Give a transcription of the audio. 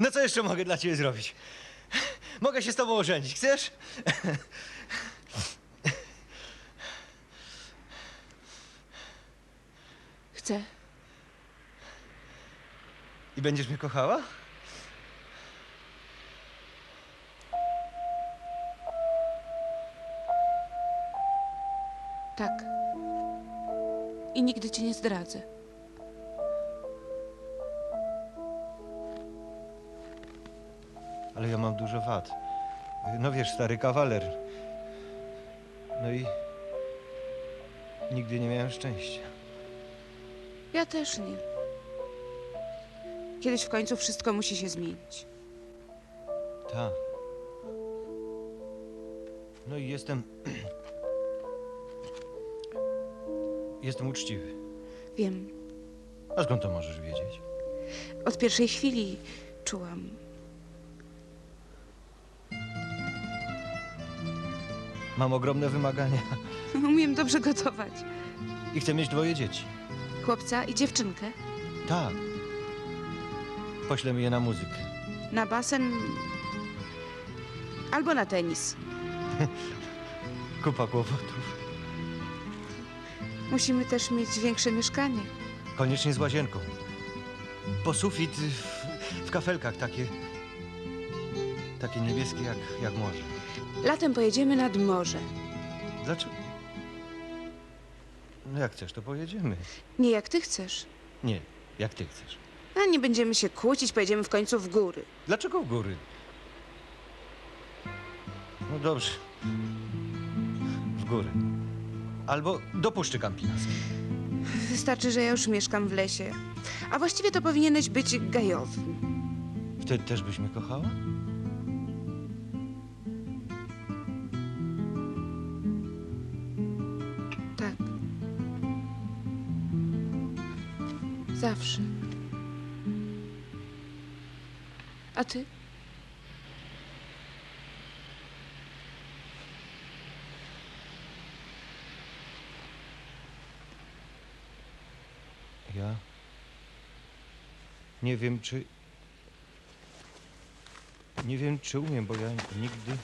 No co jeszcze mogę dla ciebie zrobić? Mogę się z tobą ożenić, chcesz? Chcę. I będziesz mnie kochała? Tak. I nigdy cię nie zdradzę. Ale ja mam dużo wad. No wiesz, stary kawaler. No i nigdy nie miałem szczęścia. Ja też nie. Kiedyś w końcu wszystko musi się zmienić. Tak. No i jestem. jestem uczciwy. Wiem. A skąd to możesz wiedzieć? Od pierwszej chwili czułam. Mam ogromne wymagania Umiem dobrze gotować. i chcę mieć dwoje dzieci. Chłopca i dziewczynkę. Tak. Poślemy je na muzykę. Na basen. Albo na tenis. Kupa kłopotów. Musimy też mieć większe mieszkanie. Koniecznie z łazienką. Po sufit w, w kafelkach takie. Takie niebieskie jak, jak morze. Latem pojedziemy nad morze. Dlaczego? No jak chcesz, to pojedziemy. Nie jak ty chcesz. Nie, jak ty chcesz. A nie będziemy się kłócić, pojedziemy w końcu w góry. Dlaczego w góry? No dobrze. W góry. Albo do Puszczy Kampinaskiej. Wystarczy, że ja już mieszkam w lesie. A właściwie to powinieneś być gajowym. Wtedy też byś mnie kochała? Zawsze. A ty? Ja nie wiem, czy. Nie wiem, czy umiem, bo ja nigdy